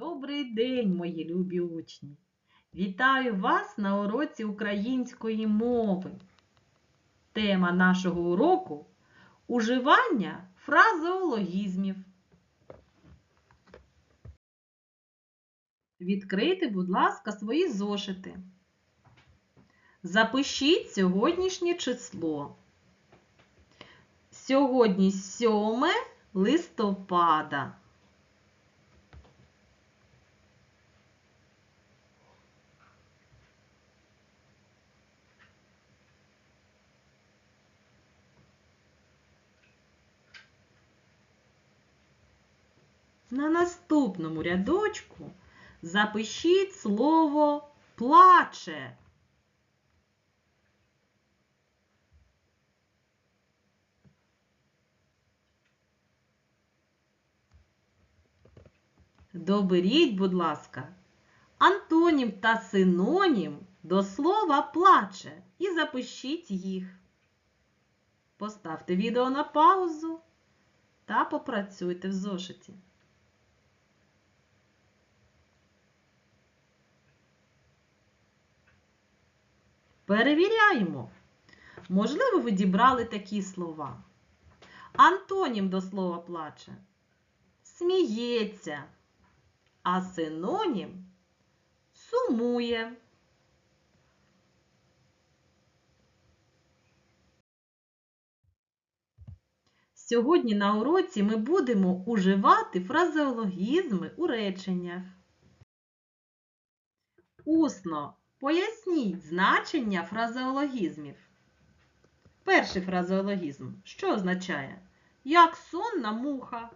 Добрий день, мої любі учні! Вітаю вас на уроці української мови. Тема нашого уроку уживання фразеологізмів. Відкрийте, будь ласка, свої зошити. Запишіть сьогоднішнє число. Сьогодні 7 листопада. На наступному рядочку запишіть слово плаче. Доберіть, будь ласка, антонім та синонім до слова плаче і запишіть їх. Поставте відео на паузу та попрацюйте в зошиті. Перевіряємо. Можливо, ви дібрали такі слова. Антонім до слова плаче сміється, а синонім сумує. Сьогодні на уроці ми будемо уживати фразеологізми у реченнях. Усно поясніть значення фразеологізмів. Перший фразеологізм що означає? Як сонна муха.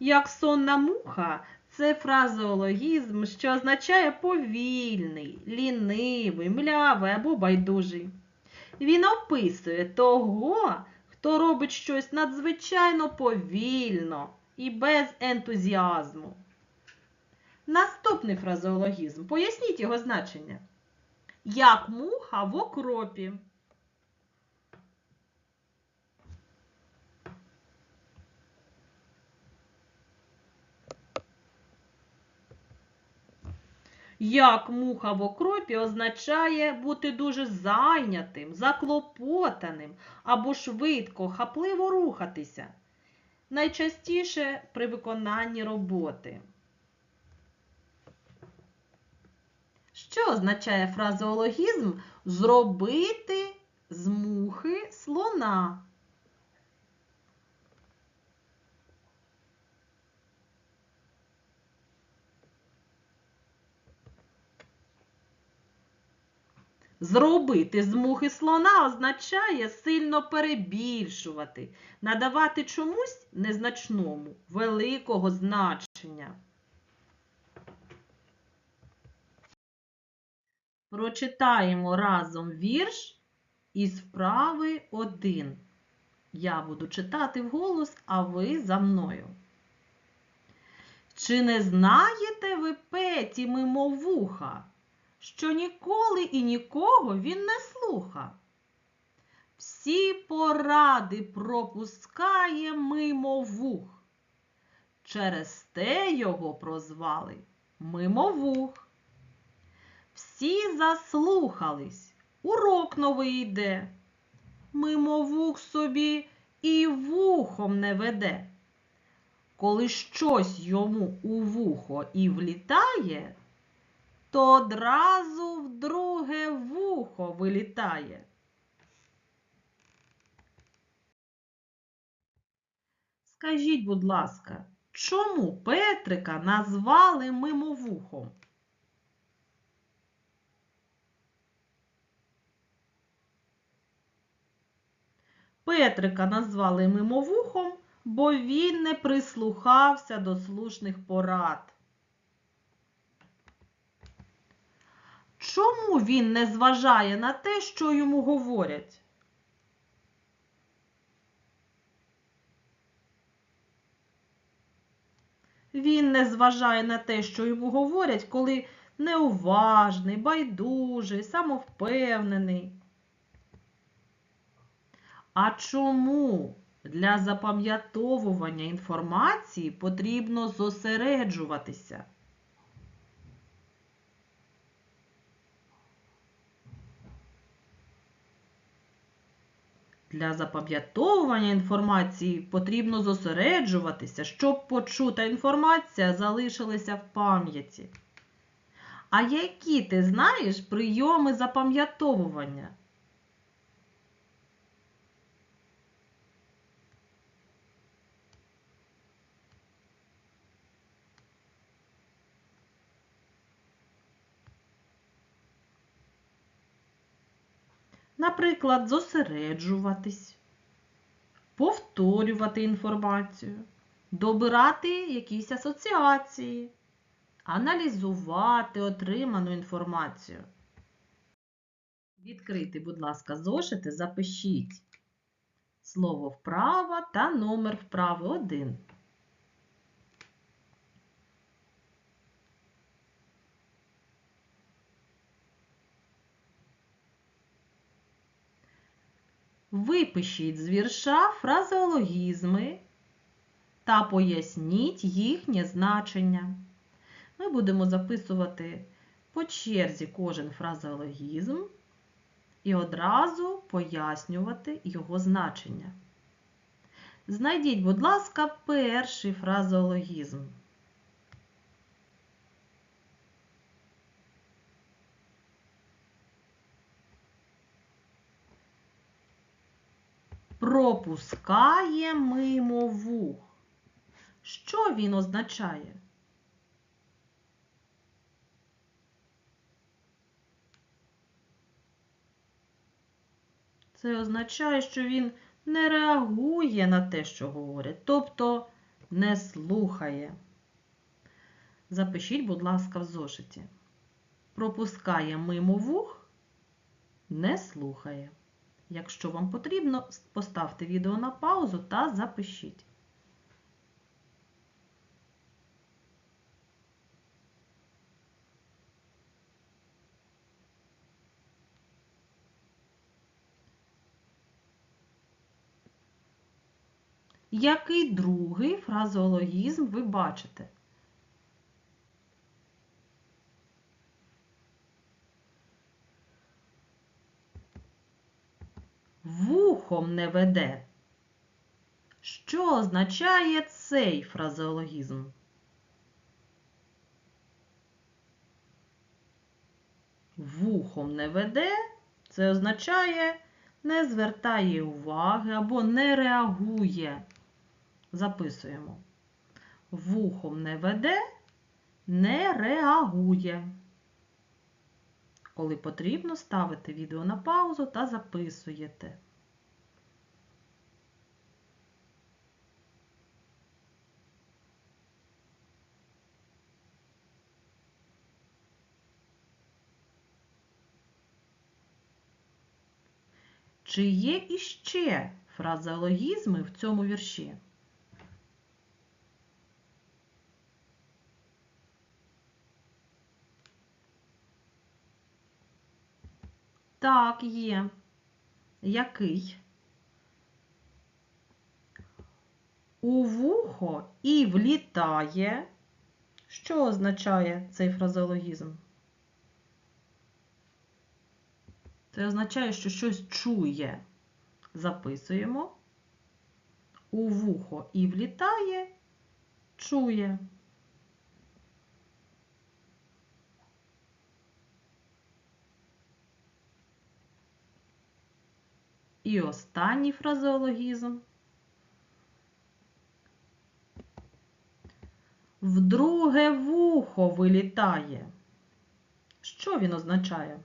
Як сонна муха це фразеологізм, що означає повільний, лінивий, млявий або байдужий. Він описує того, хто робить щось надзвичайно повільно і без ентузіазму. Наступний фразеологізм. Поясніть його значення. Як муха в окропі. Як муха в окропі означає бути дуже зайнятим, заклопотаним або швидко, хапливо рухатися. Найчастіше при виконанні роботи. Що означає фразеологізм зробити з мухи слона? Зробити з мухи слона означає сильно перебільшувати, надавати чомусь незначному, великого значення. Прочитаємо разом вірш із вправи 1. Я буду читати вголос, а ви за мною. Чи не знаєте ви Петі мимовуха? Що ніколи і нікого він не слуха. Всі поради пропускає мимо вух. Через те його прозвали мимовух. Всі заслухались, урок новий йде. Мимовух собі і вухом не веде. Коли щось йому у вухо і влітає, то одразу в друге вухо вилітає. Скажіть, будь ласка, чому Петрика назвали мимовухом? Петрика назвали мимовухом, бо він не прислухався до слушних порад. Чому він не зважає на те, що йому говорять? Він не зважає на те, що йому говорять, коли неуважний, байдужий, самовпевнений. А чому для запам'ятовування інформації потрібно зосереджуватися? Для запам'ятовування інформації потрібно зосереджуватися, щоб почута інформація залишилася в пам'яті. А які ти знаєш прийоми запам'ятовування? Наприклад, зосереджуватись, повторювати інформацію, добирати якісь асоціації, аналізувати отриману інформацію. Відкрити, будь ласка, зошити, запишіть слово вправа та номер вправи 1. Випишіть з вірша фразеологізми та поясніть їхнє значення. Ми будемо записувати по черзі кожен фразеологізм і одразу пояснювати його значення. Знайдіть, будь ласка, перший фразеологізм. Пропускає мимо вух. Що він означає? Це означає, що він не реагує на те, що говорять, тобто не слухає. Запишіть, будь ласка, в зошиті. Пропускає мимо вух, не слухає. Якщо вам потрібно, поставте відео на паузу та запишіть. Який другий фразеологізм ви бачите? Вухом не веде. Що означає цей фразеологізм? Вухом не веде, це означає не звертає уваги або не реагує. Записуємо. Вухом не веде, не реагує. Коли потрібно, ставите відео на паузу та записуєте. Чи є іще фразеологізми в цьому вірші? Так, є. Який? У вухо і влітає. Що означає цей фразеологізм? Це означає, що щось чує. Записуємо. У вухо і влітає, чує. І останній фразеологізм. В друге вухо вилітає. Що він означає?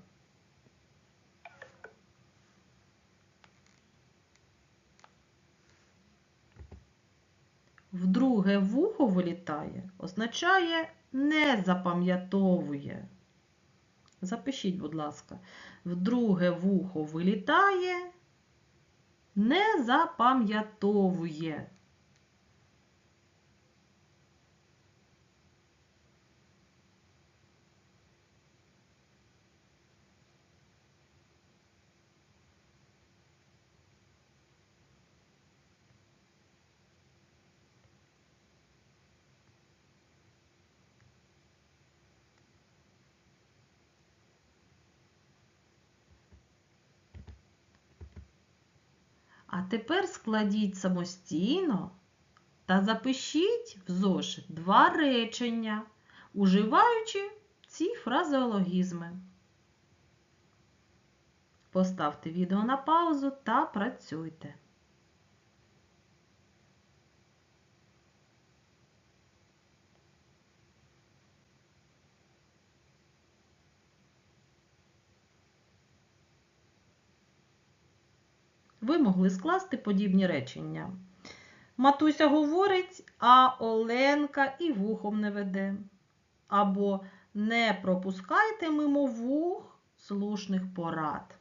В друге вухо вилітає означає не запам'ятовує. Запишіть, будь ласка, в друге вухо вилітає не запам'ятовує. А тепер складіть самостійно та запишіть в зошит два речення, уживаючи ці фразеологізми. Поставте відео на паузу та працюйте. Ви могли скласти подібні речення. Матуся говорить, а Оленка і вухом не веде. Або не пропускайте мимо вух слушних порад.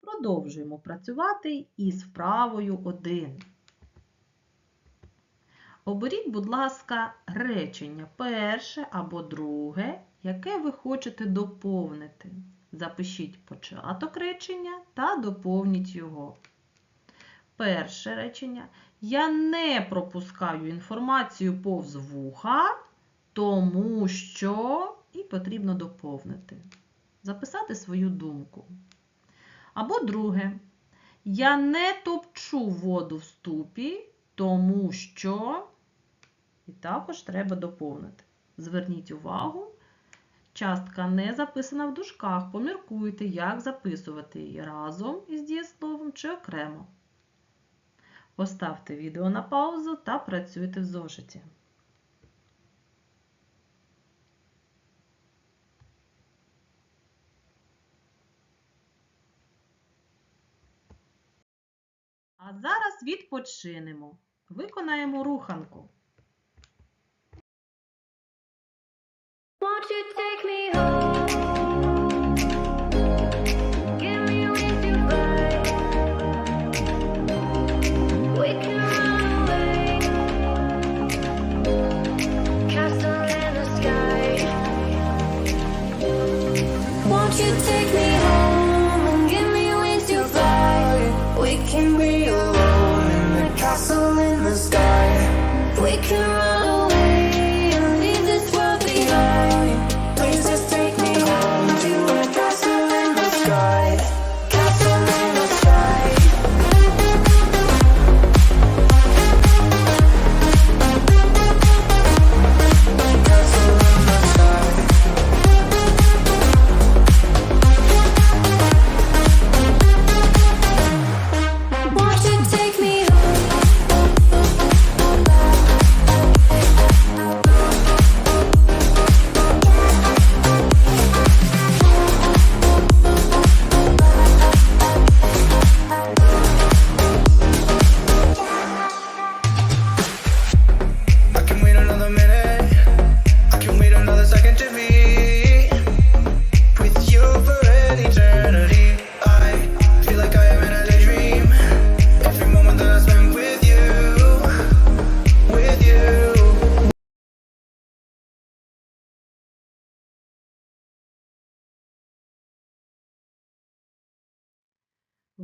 Продовжуємо працювати із вправою 1. Оберіть, будь ласка, речення перше або друге, яке ви хочете доповнити. Запишіть початок речення та доповніть його. Перше речення. Я не пропускаю інформацію повз вуха, тому що і потрібно доповнити. Записати свою думку. Або друге. Я не топчу воду в ступі, тому що. І також треба доповнити. Зверніть увагу, частка не записана в дужках. Поміркуйте, як записувати її разом із дієсловом чи окремо. Поставте відео на паузу та працюйте в зошиті. А зараз відпочинемо. Виконаємо руханку. Won't you take me home?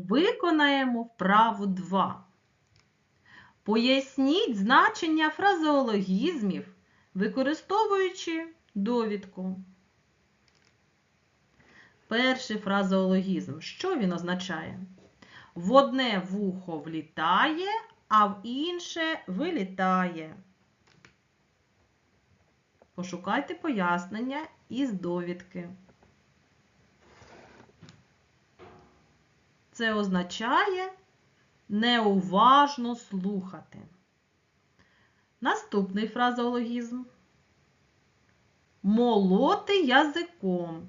Виконаємо вправу 2. Поясніть значення фразеологізмів, використовуючи довідку. Перший фразеологізм. Що він означає? В одне вухо влітає, а в інше вилітає. Пошукайте пояснення із довідки. Це означає неуважно слухати. Наступний фразеологізм. Молоти язиком.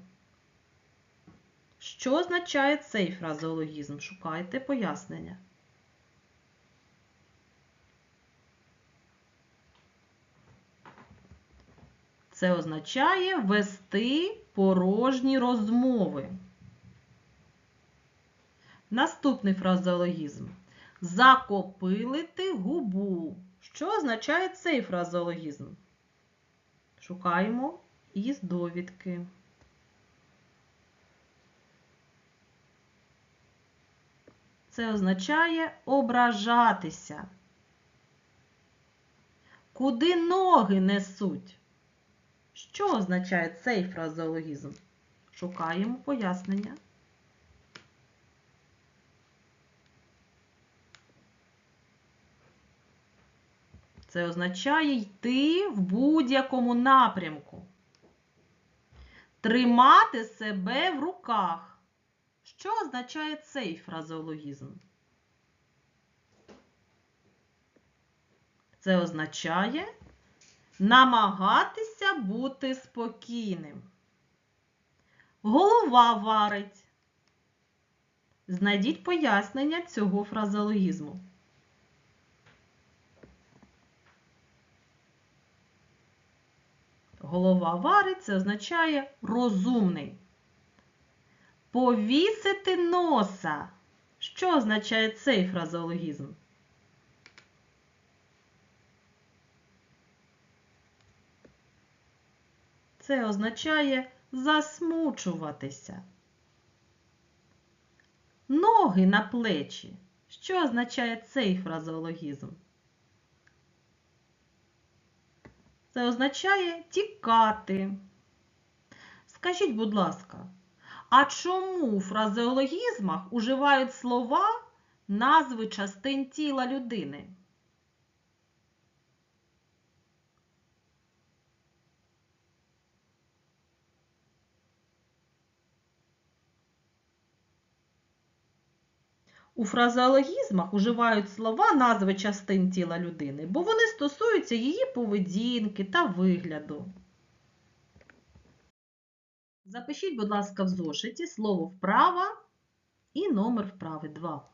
Що означає цей фразеологізм? Шукайте пояснення. Це означає вести порожні розмови. Наступний фразеологізм. Закопилити губу. Що означає цей фразеологізм? Шукаємо із довідки. Це означає ображатися. Куди ноги несуть? Що означає цей фразеологізм? Шукаємо пояснення. Це означає йти в будь-якому напрямку. Тримати себе в руках. Що означає цей фразеологізм? Це означає намагатися бути спокійним. Голова варить. Знайдіть пояснення цього фразеологізму. Голова варить це означає розумний. Повісити носа. Що означає цей фразеологізм? Це означає засмучуватися. Ноги на плечі. Що означає цей фразеологізм? Це означає тікати. Скажіть, будь ласка, а чому у фразеологізмах уживають слова назви частин тіла людини? У фразеологізмах уживають слова назви частин тіла людини, бо вони стосуються її поведінки та вигляду. Запишіть, будь ласка, в зошиті слово вправа і номер вправи 2.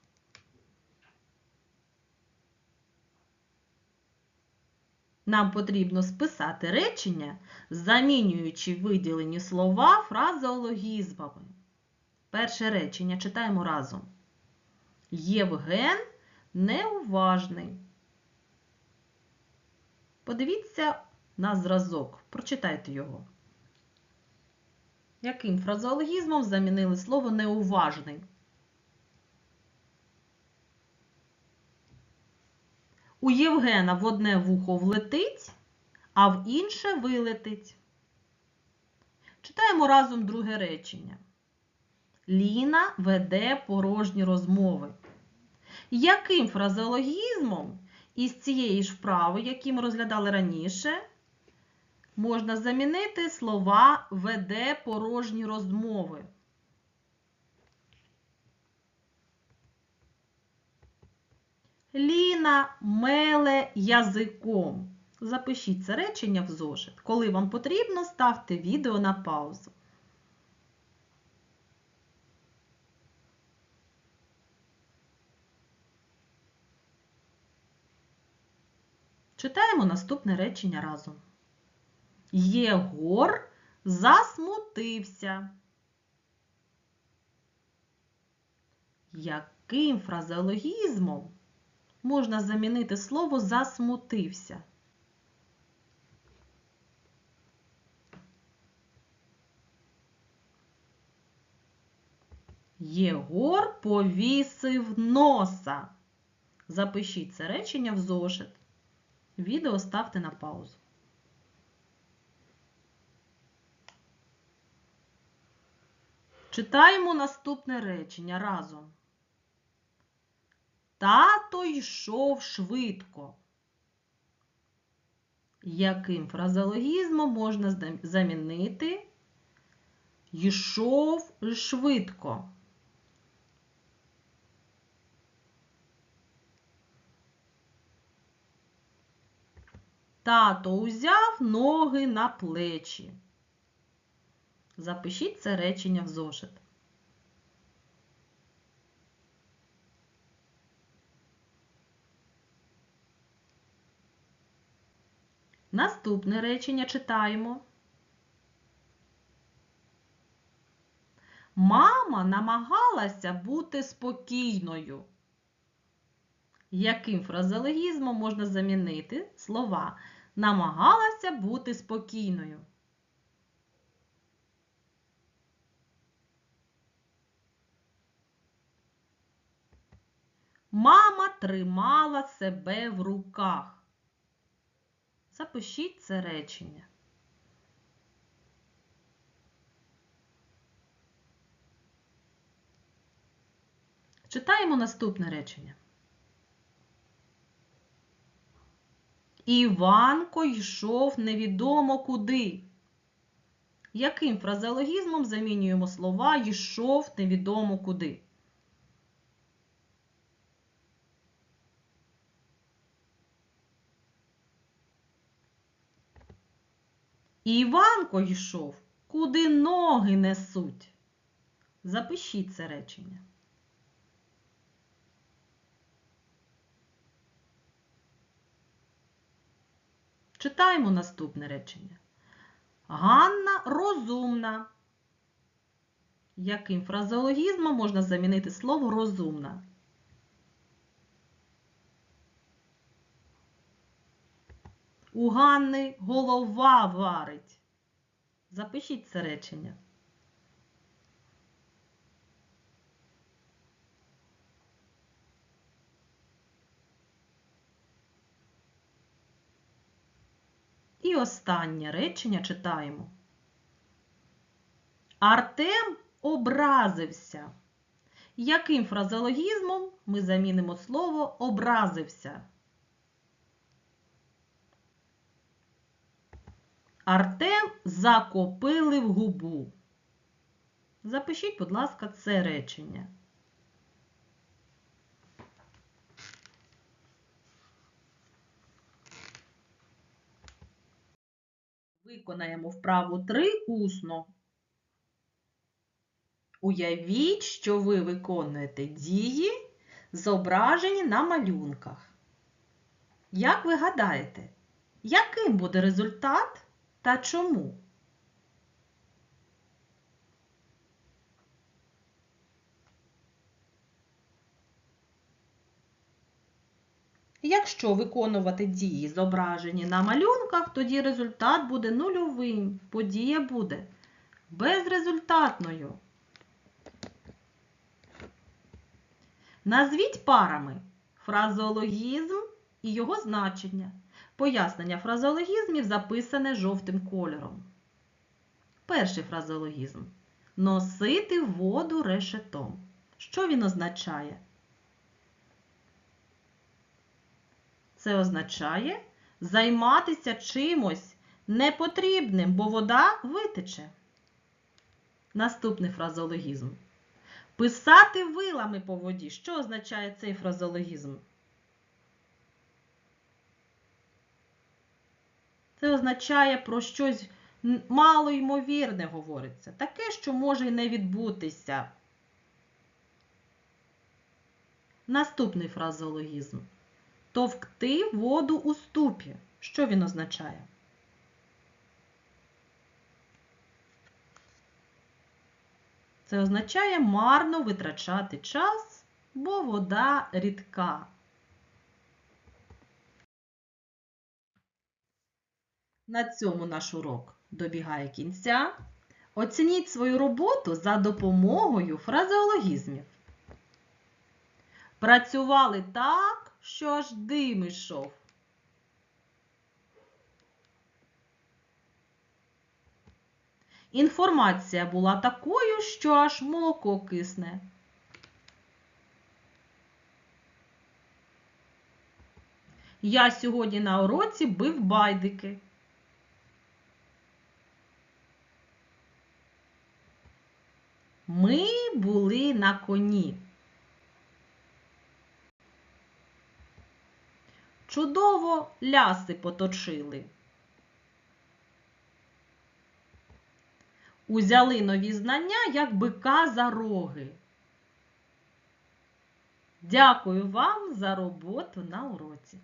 Нам потрібно списати речення, замінюючи виділені слова фразеологізмами. Перше речення читаємо разом. Євген неуважний. Подивіться на зразок, прочитайте його. Яким фразеологізмом замінили слово неуважний? У Євгена в одне вухо влетить, а в інше вилетить. Читаємо разом друге речення. Ліна веде порожні розмови. Яким фразеологізмом із цієї ж вправи, які ми розглядали раніше, можна замінити слова веде порожні розмови? Ліна меле язиком. Запишіть це речення в зошит. Коли вам потрібно, ставте відео на паузу. Читаємо наступне речення разом. Єгор засмутився. Яким фразеологізмом можна замінити слово засмутився? Єгор повісив носа. Запишіть це речення в зошит. Відео ставте на паузу. Читаємо наступне речення разом. Тато йшов швидко. Яким фразеологізмом можна замінити йшов швидко? Тато узяв ноги на плечі. Запишіть це речення в зошит. Наступне речення читаємо. Мама намагалася бути спокійною. Яким фразеологізмом можна замінити слова намагалася бути спокійною. Мама тримала себе в руках. Запишіть це речення. Читаємо наступне речення. Іванко йшов невідомо куди. Яким фразеологізмом замінюємо слова йшов невідомо куди? Іванко йшов, куди ноги несуть. Запишіть це речення. Читаємо наступне речення. Ганна розумна. Яким фразеологізмом можна замінити слово розумна? У Ганни голова варить. Запишіть це речення. І останнє речення читаємо. Артем образився. Яким фразеологізмом ми замінимо слово образився? Артем закопилив губу. Запишіть, будь ласка, це речення. Виконаємо вправу 3 усно. Уявіть, що ви виконуєте дії, зображені на малюнках. Як ви гадаєте, яким буде результат та чому? Якщо виконувати дії, зображені на малюнках, тоді результат буде нульовим. Подія буде безрезультатною. Назвіть парами фразеологізм і його значення. Пояснення фразеологізмів записане жовтим кольором. Перший фразеологізм. Носити воду решетом. Що він означає? Це означає займатися чимось непотрібним, бо вода витече. Наступний фразеологізм. Писати вилами по воді. Що означає цей фразеологізм? Це означає про щось малоймовірне говориться. Таке, що може й не відбутися. Наступний фразеологізм. Товкти воду у ступі. Що він означає? Це означає марно витрачати час, бо вода рідка. На цьому наш урок добігає кінця. Оцініть свою роботу за допомогою фразеологізмів. Працювали так, що аж дим ішов. Інформація була такою, що аж молоко кисне. Я сьогодні на уроці бив байдики. Ми були на коні. Чудово ляси поточили. Узяли нові знання, як бика за роги. Дякую вам за роботу на уроці.